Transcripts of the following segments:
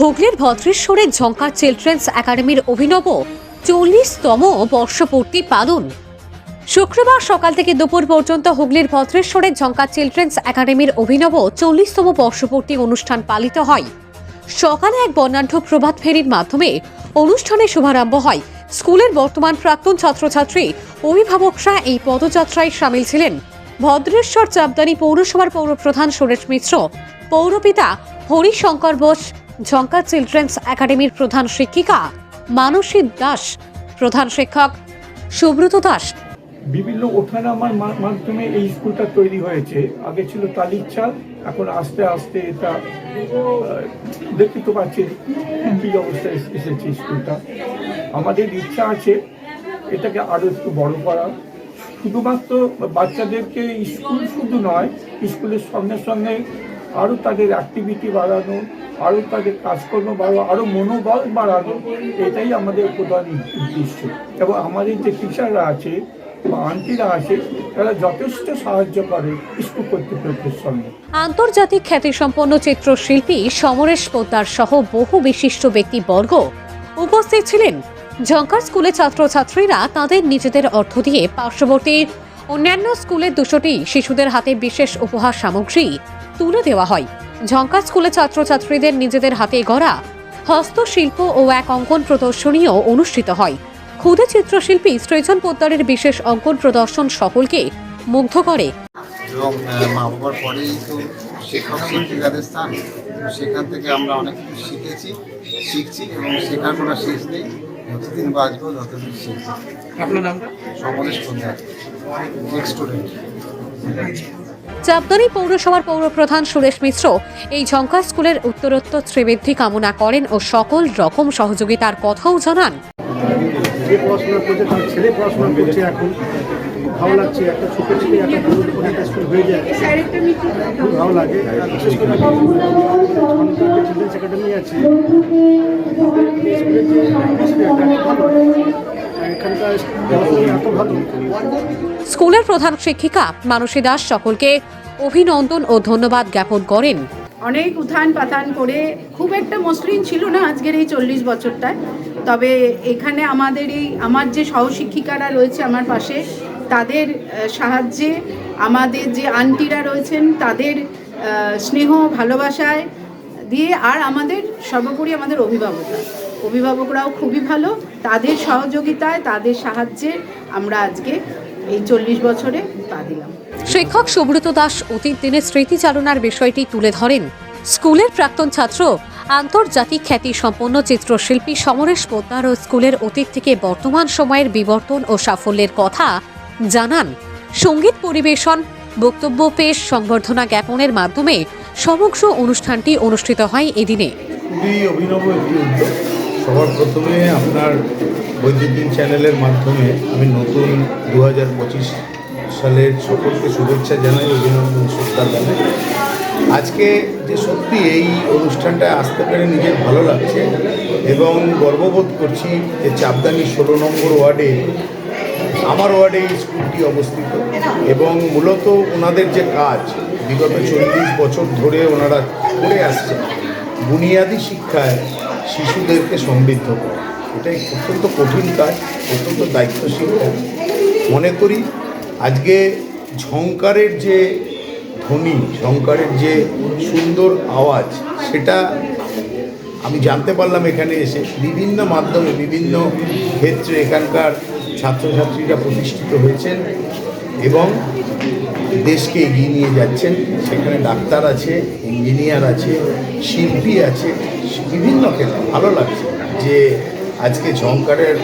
হুগলির ভদ্রেশ্বরের ঝঙ্কার চিলড্রেন্স একাডেমির অভিনব চল্লিশতম বর্ষপূর্তি পালন। শুক্রবার সকাল থেকে দুপুর পর্যন্ত হুগলির ভদ্রেশ্বরের ঝঙ্কার চিলড্রেন্স একাডেমির অভিনব চল্লিশতম বর্ষপূর্তি অনুষ্ঠান পালিত হয়। সকালে এক বর্ণাঢ্য প্রভাত ফেরির মাধ্যমে অনুষ্ঠানের শুভারম্ভ হয়। স্কুলের বর্তমান প্রাক্তন ছাত্রছাত্রী, অভিভাবকরা এই পদযাত্রায় সামিল ছিলেন। ভদ্রেশ্বর চাপদানি পৌরসভার পৌরপ্রধান সুরেশ মিশ্র, পৌরপিতা হরিশঙ্কর বোস ঝঙ্কা চিলড্রেন্স একাডেমির প্রধান শিক্ষিকা মানসী দাস, প্রধান শিক্ষক সুব্রত দাস। বিভিন্ন ওঠানামার মাধ্যমে এই স্কুলটা তৈরি হয়েছে। আগে ছিল টালির চাল, এখন আস্তে আস্তে এটা দেখতে তো পাচ্ছেন কি অবস্থায় এসেছে স্কুলটা। আমাদের ইচ্ছা আছে এটাকে আরও একটু বড় করা শুধুমাত্র বাচ্চাদেরকে স্কুল শুধু নয়, স্কুলের সঙ্গে সঙ্গে আরও তাদের অ্যাক্টিভিটি বাড়ানো আরও তাদের কাজকর্ম বাড়ানো আরও মনোবল বাড়ানো, এটাই আমাদের প্রধান উদ্দেশ্য। এবং আমাদের যে টিচাররা আছে আন্তর্জাতিক খ্যাতিসম্পন্ন চিত্রশিল্পী সমরেশ পোদ্দার সহ বহু বিশিষ্ট ব্যক্তিবর্গ উপস্থিত ছিলেন। ঝঙ্কার স্কুলে ছাত্রছাত্রীরা তাদের নিজেদের অর্থ দিয়ে পার্শ্ববর্তী অন্যান্য স্কুলের দুশোটি শিশুদের হাতে বিশেষ উপহার সামগ্রী তুলে দেওয়া হয়। ঝঙ্কা স্কুলে ছাত্রছাত্রীদের নিজেদের হাতে গড়া হস্তশিল্প ও এক অঙ্কন প্রদর্শনীও অনুষ্ঠিত হয়। ক্ষুদে চিত্রশিল্পী সৃজন পোদ্দারের বিশেষ অঙ্কন প্রদর্শন সকলকে মুগ্ধ করে। এবং মা বাবার পরেই তো শিক্ষক শিক্ষিকাদের স্থান। সেখান থেকে আমরা অনেক কিছু শিখেছি শিখছি এবং শেখার কোনো শেষ নেই। যতদিন বাঁচবো ততদিন শিখব। আপনার নামটা? সমরেশ নেক্সট স্টুডেন্ট চাপদানি পৌরসভার পৌরপ্রধান সুরেশ মিশ্র এই ঝঙ্কা স্কুলের উত্তরোত্তর শ্রীবৃদ্ধি কামনা করেন ও সকল রকম সহযোগিতার কথাও জানান। ছেলে ভালো লাগছে, একটা ছোট থেকে একটা ভালো লাগে। স্কুলের প্রধান শিক্ষিকা মানসী দাস সকলকে অভিনন্দন ও ধন্যবাদ জ্ঞাপন করেন। অনেক উত্থান পাথান করে খুব একটা মসৃণ ছিল না আজকের এই চল্লিশ বছরটায়। তবে এখানে আমাদের এই, আমার যে সহশিক্ষিকারা রয়েছে আমার পাশে, তাদের সাহায্যে আমাদের যে আন্টিরা রয়েছেন, তাদের স্নেহ ভালোবাসায় দিয়ে আর আমাদের সর্বোপরি আমাদের অভিভাবকরা। অভিভাবকরাও খুবই ভালো। তাদের সহযোগিতায় তাদের সাহায্যে আমরা আজকে এই চল্লিশ বছরে পা দিলাম। শিক্ষক সুব্রত দাস অতীত দিনের স্মৃতিচারণার বিষয়টি তুলে ধরেন। স্কুলের প্রাক্তন ছাত্র আন্তর্জাতিক খ্যাতি সম্পন্ন চিত্রশিল্পী সমরেশ পোদ্দার ও স্কুলের অতীত থেকে বর্তমান সময়ের বিবর্তন ও সাফল্যের কথা জানান। সংগীত পরিবেশন বক্তব্য পেশ সংবর্ধনা জ্ঞাপনের মাধ্যমে সমগ্র অনুষ্ঠানটি অনুষ্ঠিত হয় এদিনে। খুবই অভিনব সবার প্রথমে আপনার বৈদ্যুতিন চ্যানেলের মাধ্যমে আমি নতুন দু হাজার পঁচিশ সালের সকলকে শুভেচ্ছা জানাই, অভিনন্দন, শ্রদ্ধা জানাই। আজকে যে সত্যি এই অনুষ্ঠানটায় আসতে পেরে নিজের ভালো লাগছে এবং গর্ববোধ করছি যে চাপদানি ষোলো নম্বর ওয়ার্ডে, আমার ওয়ার্ডে এই স্কুলটি অবস্থিত এবং মূলত ওনাদের যে কাজ, বিগত চল্লিশ বছর ধরে ওনারা করে আসছেন, বুনিয়াদী শিক্ষায় শিশুদেরকে সমৃদ্ধ করা। এটাই অত্যন্ত কঠিন কাজ, অত্যন্ত দায়িত্বশীল। মনে করি আজকে ঝঙ্কারের যে ধ্বনি ঝঙ্কারের যে সুন্দর আওয়াজ, সেটা আমি জানতে পারলাম এখানে এসে। বিভিন্ন মাধ্যমে, বিভিন্ন ক্ষেত্রে এখানকার ছাত্রছাত্রীরা প্রতিষ্ঠিত হয়েছেন। এবং দেশকে এগিয়ে নিয়ে যাচ্ছেন। সেখানে ডাক্তার আছে, ইঞ্জিনিয়ার আছে, শিল্পী আছে, বিভিন্ন ক্ষেত্রে ভালো লাগছে। যে আজকে ঝঙ্কারের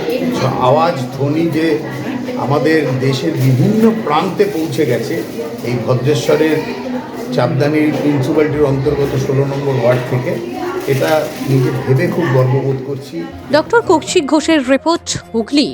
আওয়াজ, ধ্বনি যে আমাদের দেশের বিভিন্ন প্রান্তে পৌঁছে গেছে, এই ভদ্রেশ্বরের চাপদানি মিউনিসিপ্যালিটির অন্তর্গত ষোলো নম্বর ওয়ার্ড থেকে, এটা নিজে ভেবে খুব গর্ববোধ করছি। ডক্টর কৌশিক ঘোষের রিপোর্ট হুগলি।